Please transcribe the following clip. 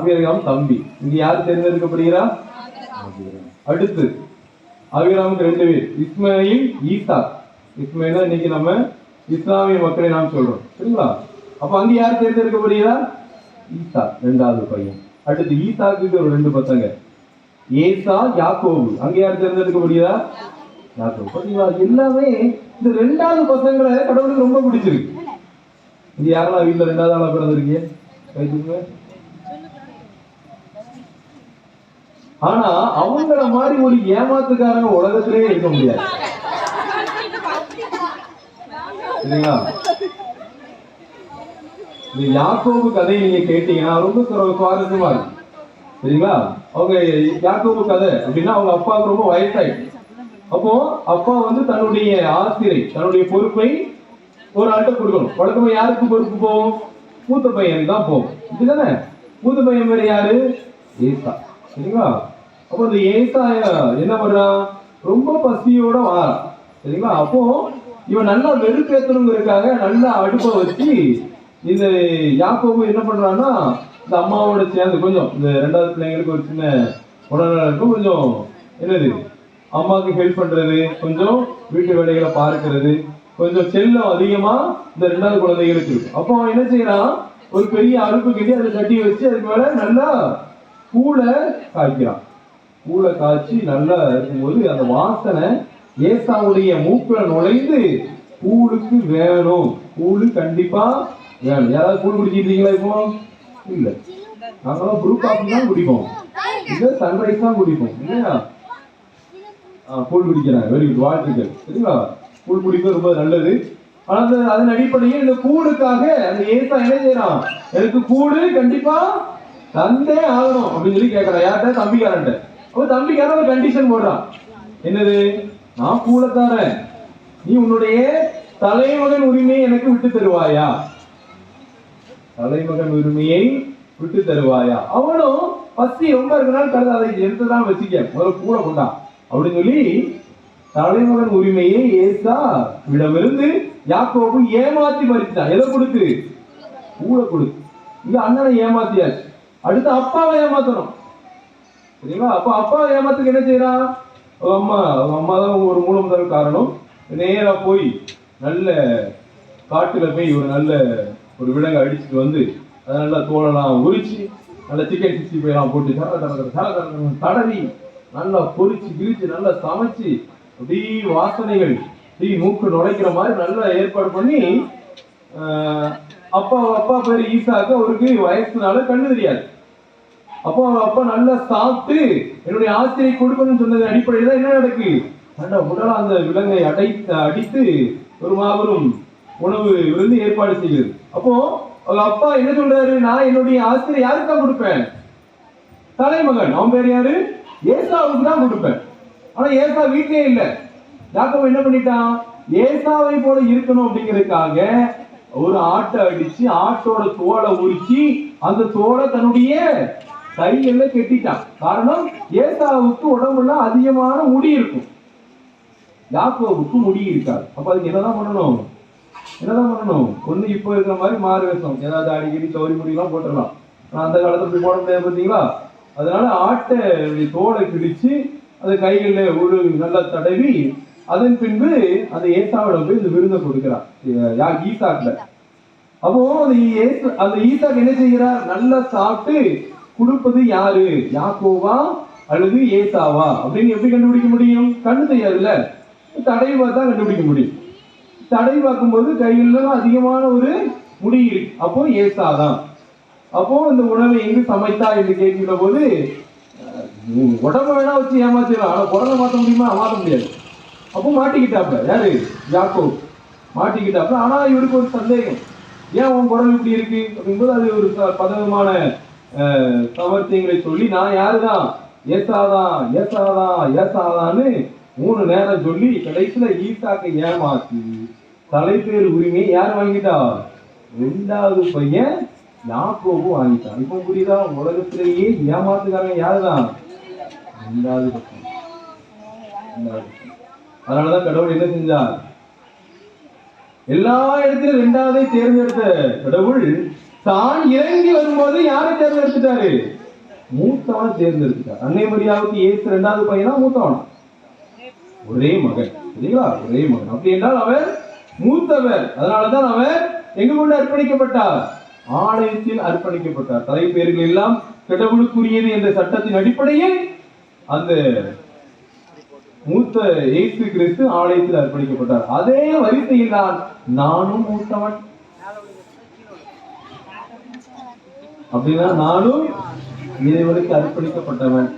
Abraham தம்பி. இங்க யார் தேர்ந்தெடுக்கப்படுகிறா? அடுத்து ஆபிரகாமுக்கு ரெண்டு பேர். இஸ்மாயில் ஈசா இஸ்மாயில் இன்னைக்கு நம்ம இஸ்லாமிய மக்களை நாம் சொல்றோம். சரிங்களா? அப்ப அங்க யார் தேர்ந்தெடுக்கப்படுகிறா? ஈசா ரெண்டாவது பையன். அடுத்து ஈசாக்கு ஒரு ரெண்டு பசங்க. ஏசா யாக்கோபு. அங்க யார் தேர்ந்தெடுக்கப்படுகிறா? யாக்கோபு. பாத்தீங்களா? எல்லாமே இந்த ரெண்டாவது பசங்களை கடவுளுக்கு ரொம்ப பிடிச்சிருக்கு. இது யாரெல்லாம் வீட்டுல ரெண்டாவது ஆளா பிறந்திருக்கீங்க? ஆனா அவங்கள மாதிரி ஒரு ஏமாத்துக்காரங்க உலகத்திலேயே இருக்க முடியாது. சரிங்களா இந்த யாக்கோபு கதையை நீங்க கேட்டீங்கன்னா ரொம்ப சுவாரஸ்யமா இருக்கும். சரிங்களா? அவங்க யாக்கோபு கதை அப்படின்னா அவங்க அப்பாவுக்கு ரொம்ப வயசாயிடுச்சு அப்போ அப்பா வந்து தன்னுடைய ஆசிரியை தன்னுடைய பொறுப்பை ஒரு ஆள்கிட்ட கொடுக்கணும். வழக்கமா யாருக்கு பொறுப்பு போகும்? மூத்த பையன் தான் போகும். இதுதானே மூத்த பையன் பேர் யாரு? ஏசா. சரிங்களா? அப்போ இந்த ஏசாய என்ன பண்றான் ரொம்ப பசியோட வாரான் சரிங்களா? அப்போ இவன் நல்லா வெறுப்பேத்தணுங்கிறதுக்காக நல்லா அடுப்பை வச்சு இந்த யாப்பவும் என்ன பண்றான்னா இந்த அம்மாவோட சேர்ந்து கொஞ்சம் இந்த ரெண்டாவது பிள்ளைங்களுக்கு ஒரு சின்ன உடல்நலக்கும் கொஞ்சம் என்னது? அம்மாவுக்கு ஹெல்ப் பண்றது கொஞ்சம் வீட்டு வேலைகளை பார்க்கறது கொஞ்சம் செல்லம் அதிகமா இந்த ரெண்டாவது குழந்தைகளுக்கு. இருக்கு அப்போ அவன் என்ன செய்யறான்? ஒரு பெரிய அடுப்பு கட்டி அதை கட்டி வச்சு அதுக்கு மேல நல்லா கூளை காய்க்கிறான். கூளை காய்ச்சி நல்லா இருக்கும்போது அந்த வாசனை ஏசாவுடைய மூக்குல நுழைந்து கூழுக்கு வேணும். கூழு கண்டிப்பா வேணும். யாராவது கூழ் குடிச்சிருந்தீங்களா இப்போ? இல்ல. நாங்களாம் ப்ரூ காஃபி தான் குடிப்போம். இல்ல சன்ரைஸ் தான் குடிப்போம். இல்லையா? ஆ, கூழ் குடிக்கிறாங்க. வெரி குட் வாழ்த்துக்கள். சரிங்களா? கூழ் குடிப்பது ரொம்ப நல்லது. ஆனால் அதன் அடிப்படையில் இந்த கூழுக்காக அந்த ஏசா என்ன செய்யறான்? எனக்கு கூழு கண்டிப்பா தந்தே ஆகணும் அப்படின்னு சொல்லி கேட்கறான் யார்கிட்ட? தம்பிக்காரன்ட்ட. அப்ப தம்பிக்காரன் ஒரு கண்டிஷன் போடுறான் என்னது? நான் கூடத்தாரன் தரேன் நீ உன்னுடைய தலைமகன் உரிமையை எனக்கு விட்டு தருவாயா? தலைமகன் உரிமையை விட்டு தருவாயா? அவனும் பசி ரொம்ப இருக்கனால கருது அதை எடுத்துதான் வச்சுக்க. முதல்ல கூட கொண்டா அப்படின்னு சொல்லி தலைமகன் உரிமையை ஏசா விடமிருந்து யாக்கோபு ஏமாத்தி மறித்தான் எதை கொடுத்து? கூட கொடுத்து. இங்க அண்ணனை ஏமாத்தியாச்சு. அடுத்து அப்பாவை ஏமாத்தணும். சரிங்களா அப்ப அப்பா ஏமாத்துக்கு என்ன செய்யறா அம்மா அவங்க அம்மா தான் ஒரு மூலம் முதல் காரணம். நேரா போய் நல்ல காட்டுல போய் ஒரு நல்ல ஒரு விலங்கை அடிச்சுட்டு வந்து அதை நல்லா தோலெல்லாம் உரிச்சு நல்ல சிக்கன் சிக்ஸ்டி ஃபைவ் எல்லாம் போட்டு சார தர சார தடவி நல்லா பொரிச்சு கிழிச்சு நல்லா சமைச்சு அப்படி வாசனைகள் டீ மூக்கு நுழைக்கிற மாதிரி நல்லா ஏற்பாடு பண்ணி அப்பா அப்பா பேர் ஈசாக்கு அவருக்கு வயசுனால கண்ணு தெரியாது. அப்போ அவங்க அப்பா நல்லா சாப்பிட்டு என்னுடைய ஆசிரியை கொடுக்கணும்னு சொன்னது அடிப்படையில் தான் என்ன நடக்கு? அந்த உடல் அந்த விலங்கை அடைத்து அடித்து ஒரு மாபெரும் உணவு விருந்து ஏற்பாடு செய்கிறது அப்போ அவங்க அப்பா என்ன சொல்றாரு? நான் என்னுடைய ஆசிரியர் யாருக்கு தான் கொடுப்பேன்? தலைமகன். அவன் பேர் யாரு? ஏசாவுக்கு தான் கொடுப்பேன். ஆனா ஏசா வீட்டிலே இல்லை. டாக்டர் என்ன பண்ணிட்டான்? ஏசாவை போல இருக்கணும் அப்படிங்கிறதுக்காக ஒரு ஆட்டை அடிச்சு ஆட்டோட தோலை உரிச்சு அந்த தோலை தன்னுடைய கையில கெட்டிட்டான். காரணம் ஏசாவுக்கு உடம்புல அதிகமான முடி இருக்கும். யாக்கோவுக்கு முடி இருக்காது. அப்ப அதுக்கு என்னதான் பண்ணணும்? என்னதான் பண்ணணும்? ஒண்ணு இப்போ இருக்கிற மாதிரி மாறு வேஷம். ஏதாவது அடிக்கடி சௌரி முடியெல்லாம் போட்டுடலாம். ஆனா அந்த காலத்துல இப்படி போட முடியாது பார்த்தீங்களா அதனால ஆட்டை தோலை கிழிச்சு அந்த கைகளில் ஒரு நல்லா தடவி அதன் பின்பு அந்த ஏசாவிட போய் இந்த விருந்தை கொடுக்கிறான். யா ஈசாக்குல அப்போ அந்த ஏசு அந்த ஈசாக்கு என்ன செய்கிறார்? நல்லா சாப்பிட்டு கொடுப்பது யாரு? யாக்கோவா அல்லது ஏசாவா? அப்படின்னு எப்படி கண்டுபிடிக்க முடியும்? கண்ணு தெரியாதுல்ல தடைவா பார்த்தா கண்டுபிடிக்க முடியும். தடை பார்க்கும்போது கையில அதிகமான ஒரு முடி இருக்கு அப்போ ஏசாதான் அப்போ இந்த உணவை எங்கு சமைத்தா என்று கேட்கிற போது அஹ், உடம்ப வேணா வச்சு ஏமாத்திடலாம். ஆனா குரலை மாற்ற முடியுமா? மாற்ற முடியாது. அப்போ மாட்டிக்கிட்டாப்ல யாரு? யாக்கோ. மாட்டிக்கிட்டாப்ல ஆனா இவருக்கு ஒரு சந்தேகம். ஏன் உன் குரல் இப்படி இருக்கு? அப்படிங்கும்போது அது ஒரு ச- பதவிமான சமர்த்தியங்களை சொல்லி நான் யாருதான்? ஏசாதான் ஏசாதான் ஏசாதான்னு மூணு நேரம் சொல்லி கடைசியில ஈசாக்கை ஏமாத்தி தலைப்பேர் உரிமையை யார் வாங்கிட்டா? ரெண்டாவது பையன் யாக்கோபு வாங்கிட்டான். இப்போ புரியுதா? உலகத்திலேயே ஏமாத்துக்காரன் யாருதான்? ரெண்டாவது ரெண்டாவது பக்கம். அதனாலதான் கடவுள் என்ன செஞ்சார்? எல்லா இடத்திலும் ரெண்டாவதை தேர்ந்தெடுத்த கடவுள் தான் இறங்கி வரும்போது யாரை தேர்ந்தெடுத்துட்டாரு? மூத்தவனை தேர்ந்தெடுத்துட்டார். அன்னை மரியாவுக்கு ஏசு ரெண்டாவது பையனா மூத்தவனா? ஒரே மகன். சரிங்களா ஒரே மகன். அப்படி என்றால் அவர் மூத்தவர். அதனாலதான் அவர் எங்க கொண்டு அர்ப்பணிக்கப்பட்டார். ஆலயத்தில் அர்ப்பணிக்கப்பட்டார். தலைப்பேர்கள் எல்லாம் கடவுளுக்குரியது என்ற சட்டத்தின் அடிப்படையில் அந்த மூத்த இயேசு கிறிஸ்து ஆலயத்தில் அர்ப்பணிக்கப்பட்டார். அதே வரிசையில் தான் நானும் மூத்தவன். அப்படின்னா நானும் இறைவனுக்கு அர்ப்பணிக்கப்பட்டவன்